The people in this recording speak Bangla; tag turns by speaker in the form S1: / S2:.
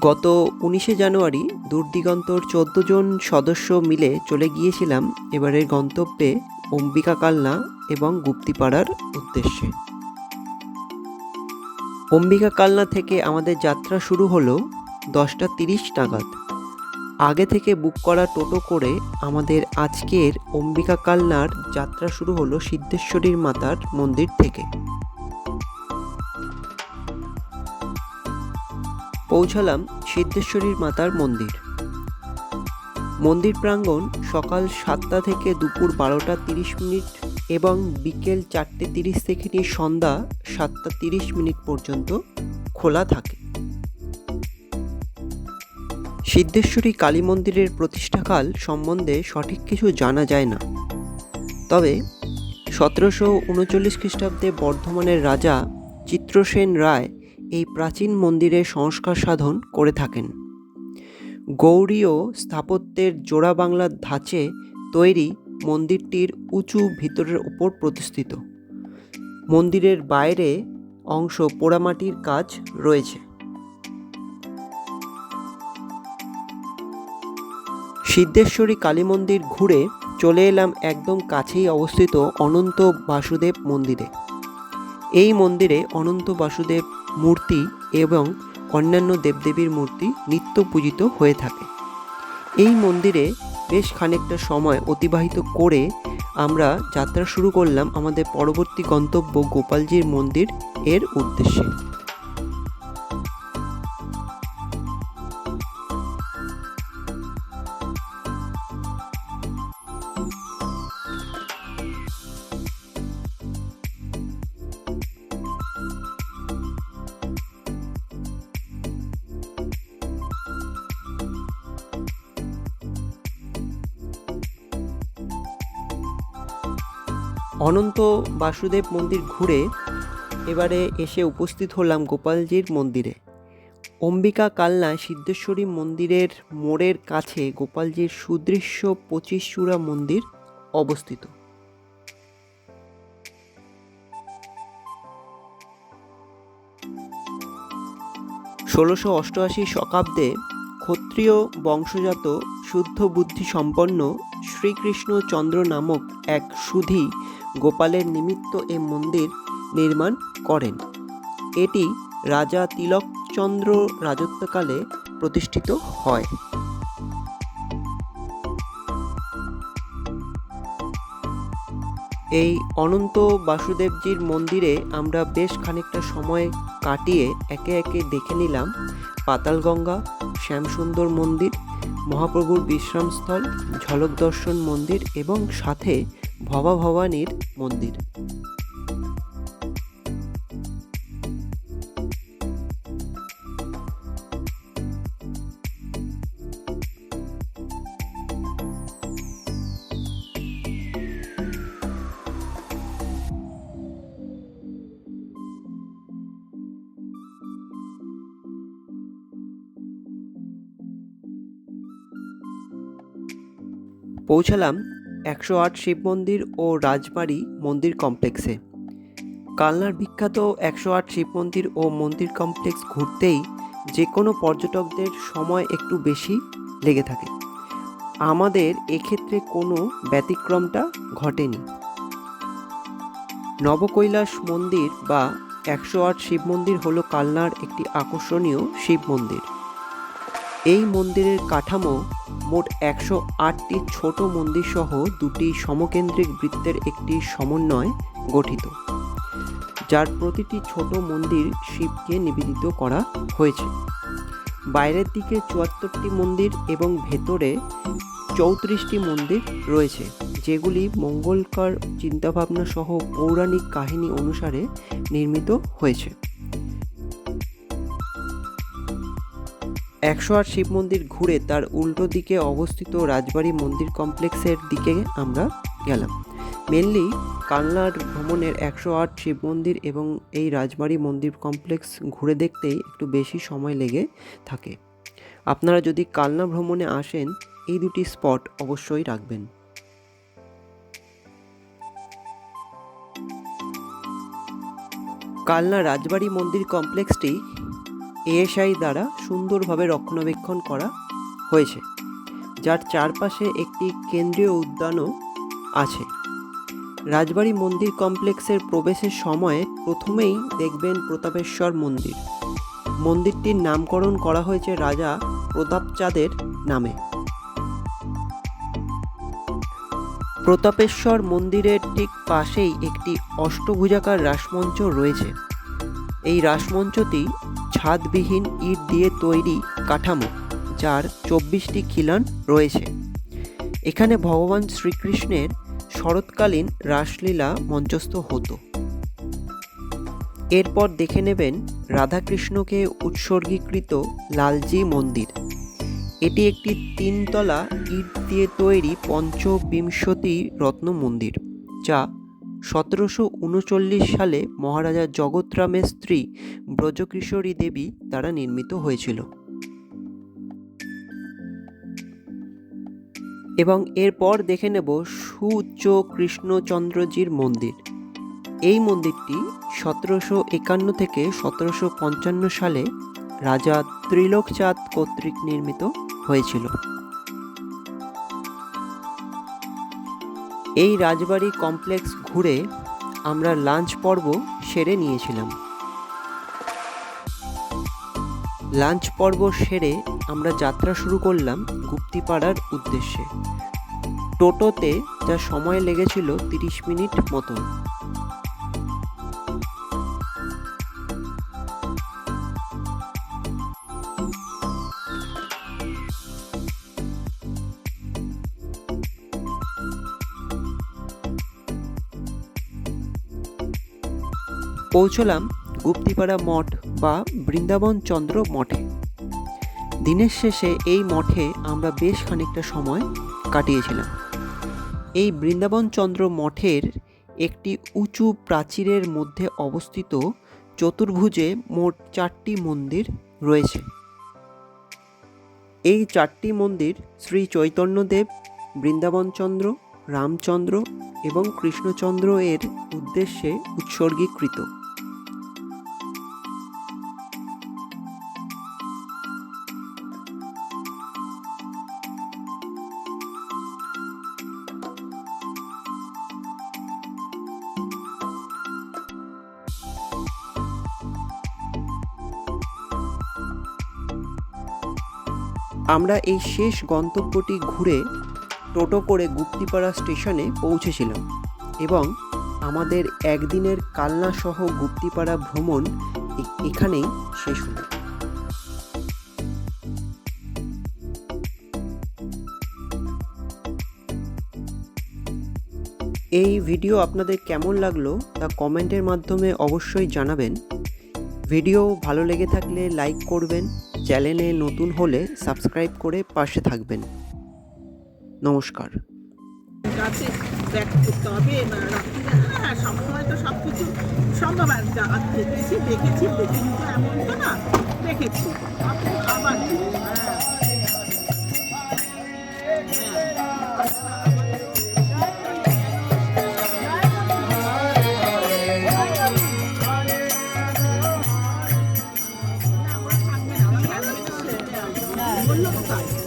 S1: গত উনিশে জানুয়ারি দূরদিগন্তর চোদ্দ জন সদস্য মিলে চলে গিয়েছিলাম এবারের গন্তব্যে অম্বিকা কালনা এবং গুপ্তিপাড়ার উদ্দেশ্যে। অম্বিকা কালনা থেকে আমাদের যাত্রা শুরু হলো দশটা তিরিশ নাগাদ। আগে থেকে বুক করা টোটো করে আমাদের আজকের অম্বিকা কালনার যাত্রা শুরু হলো সিদ্ধেশ্বরীর মাতার মন্দির থেকে। পৌঁছালাম সিদ্ধেশ্বরীর মাতার মন্দির। মন্দির প্রাঙ্গণ সকাল সাতটা থেকে দুপুর বারোটা তিরিশ মিনিট এবং বিকেল চারটে তিরিশ থেকে নিয়ে সন্ধ্যা সাতটা তিরিশ মিনিট পর্যন্ত খোলা থাকে। সিদ্ধেশ্বরী কালী মন্দিরের প্রতিষ্ঠাকাল সম্বন্ধে সঠিক কিছু জানা যায় না। তবে সতেরোশো উনচল্লিশ খ্রিস্টাব্দে বর্ধমানের রাজা চিত্রসেন রায় এই প্রাচীন মন্দিরের সংস্কার সাধন করে থাকেন। গৌড়ীয় স্থাপত্যের জোড়া বাংলার ধাঁচে তৈরি মন্দিরটির উঁচু ভিতরের উপর প্রতিষ্ঠিত। মন্দিরের বাইরে অংশ পোড়ামাটির কাজ রয়েছে। সিদ্ধেশ্বরী কালী মন্দির ঘুরে চলে এলাম একদম কাছেই অবস্থিত অনন্ত বাসুদেব মন্দিরে। এই মন্দিরে অনন্ত বাসুদেব মূর্তি এবং অন্যান্য দেবদেবীর মূর্তি নিত্য পূজিত হয়ে থাকে। এই মন্দিরে বেশ খানিকটা সময় অতিবাহিত করে আমরা যাত্রা শুরু করলাম আমাদের পরবর্তী গন্তব্য গোপালজির মন্দির এর উদ্দেশ্যে। অনন্ত বাসুদেব মন্দির ঘুরে এবারে এসে উপস্থিত হলাম গোপালজির মন্দিরে। অম্বিকা কালনা সিদ্ধেশ্বরী মন্দিরের মোড়ের কাছে গোপালজির সুদৃশ্য পঁচিশ চূড়া মন্দির অবস্থিত। ষোলোশো অষ্টআশি শতাব্দে ক্ষত্রিয় বংশজাত শুদ্ধ বুদ্ধি সম্পন্ন শ্রীকৃষ্ণ চন্দ্র নামক এক সুধী গোপালের নিমিত্ত এ মন্দির নির্মাণ করেন। এটি রাজা তিলকচন্দ্র রাজত্বকালে প্রতিষ্ঠিত হয়। এই অনন্ত বাসুদেবজির মন্দিরে আমরা বেশ খানিকটা সময় কাটিয়ে একে একে দেখে নিলাম পাতালগঙ্গা, শ্যামসুন্দর মন্দির, মহাপ্রভুর বিশ্রামস্থল, ঝলক দর্শন মন্দির এবং সাথে ভবা ভবানীর মন্দির। পৌঁছালাম একশো আট শিব মন্দির ও রাজবাড়ি মন্দির কমপ্লেক্সে। কালনার বিখ্যাত একশো আট শিব মন্দির ও মন্দির কমপ্লেক্স ঘুরতেই যে কোনো পর্যটকদের সময় একটু বেশি লেগে থাকে। আমাদের এক্ষেত্রে কোনো ব্যতিক্রমটা ঘটেনি। নবকৈলাস মন্দির বা একশো আট শিব মন্দির হল কালনার একটি আকর্ষণীয় শিব মন্দির। এই মন্দিরের কাঠামো মোট একশো আটটি ছোট মন্দির সহ দুটি সমকেন্দ্রিক বৃত্তের একটি সমন্বয় গঠিত, যার প্রতিটি ছোট মন্দির শিবকে নিবেদিত করা হয়েছে। বাইরের দিকে চুয়াত্তরটি মন্দির এবং ভেতরে চৌত্রিশটি মন্দির রয়েছে, যেগুলি মঙ্গলকর চিন্তাভাবনা সহ পৌরাণিক কাহিনী অনুসারে নির্মিত হয়েছে। একশো আট শিব মন্দির ঘুরে তার উল্টো দিকে অবস্থিত রাজবাড়ি মন্দির কমপ্লেক্সের দিকে আমরা গেলাম। মেনলি কালনার ভ্রমণের একশো আট শিব মন্দির এবং এই রাজবাড়ি মন্দির কমপ্লেক্স ঘুরে দেখতেই একটু বেশি সময় লেগে থাকে। আপনারা যদি কালনা ভ্রমণে আসেন, এই দুটি স্পট অবশ্যই রাখবেন। কালনা রাজবাড়ি মন্দির কমপ্লেক্সটি এএসআই দ্বারা সুন্দরভাবে রক্ষণাবেক্ষণ করা হয়েছে, যার চারপাশে একটি কেন্দ্রীয় উদ্যানও আছে। রাজবাড়ি মন্দির কমপ্লেক্সের প্রবেশের সময়ে প্রথমেই দেখবেন প্রতাপেশ্বর মন্দির। মন্দিরটির নামকরণ করা হয়েছে রাজা প্রতাপচাঁদের নামে। প্রতাপেশ্বর মন্দিরের ঠিক পাশেই একটি অষ্টভুজাকার রাসমঞ্চ রয়েছে। এই রাসমঞ্চটি ছাদবিহীন ইট দিয়ে তৈরি কাঠামো, যার চব্বিশটি খিলান রয়েছে। এখানে ভগবান শ্রীকৃষ্ণের শরৎকালীন রাসলীলা মঞ্চস্থ হতো। এরপর দেখে নেবেন রাধাকৃষ্ণকে উৎসর্গীকৃত লালজি মন্দির। এটি একটি তিনতলা ইট দিয়ে তৈরি পঞ্চবিংশতি রত্ন মন্দির, যা সতেরোশো উনচল্লিশ সালে মহারাজা জগৎরামের স্ত্রী ব্রজকিশোরী দেবী দ্বারা নির্মিত হয়েছিল। এবং এরপর দেখে নেব সুউচ্চ কৃষ্ণচন্দ্রজির মন্দির। এই মন্দিরটি সতেরোশো একান্ন থেকে সতেরোশো পঞ্চান্ন সালে রাজা ত্রিলোকচাঁদ কর্তৃক নির্মিত হয়েছিল। এই রাজবাড়ি কমপ্লেক্স ঘুরে আমরা লাঞ্চ পর্ব সেরে নিয়েছিলাম। লাঞ্চ পর্ব সেরে আমরা যাত্রা শুরু করলাম গুপ্তিপাড়ার উদ্দেশ্যে। টোটোতে যা সময় লেগেছিল তিরিশ মিনিট মতন। পৌঁছলাম গুপ্তিপাড়া মঠ বা বৃন্দাবন চন্দ্র মঠে। দিনের শেষে এই মঠে আমরা বেশ খানিকটা সময় কাটিয়েছিলাম। এই বৃন্দাবন চন্দ্র মঠের একটি উঁচু প্রাচীরের মধ্যে অবস্থিত চতুর্ভুজে মোট চারটি মন্দির রয়েছে। এই চারটি মন্দির শ্রী চৈতন্যদেব বৃন্দাবনচন্দ্র রামচন্দ্র এবং কৃষ্ণচন্দ্র এর উদ্দেশ্যে উৎসর্গীকৃত। আমরা এই শেষ গন্তব্যটি ঘুরে টোটো করে গুপ্তিপাড়া স্টেশনে পৌঁছেছিলাম এবং আমাদের একদিনের কালনা সহ গুপ্তিপাড়া ভ্রমণ এখানেই শেষ হলো। এই ভিডিও আপনাদের কেমন লাগল তা কমেন্টের মাধ্যমে অবশ্যই জানাবেন। ভিডিও ভালো লেগে থাকলে লাইক করবেন চ্যানেলে নতুন হলে সাবস্ক্রাইব করে পাশে থাকবেন। নমস্কার।
S2: হ্যাঁ তো সব সম্ভব দেখেছি দেখেছি। হ্যাঁ। বলল তো তাই।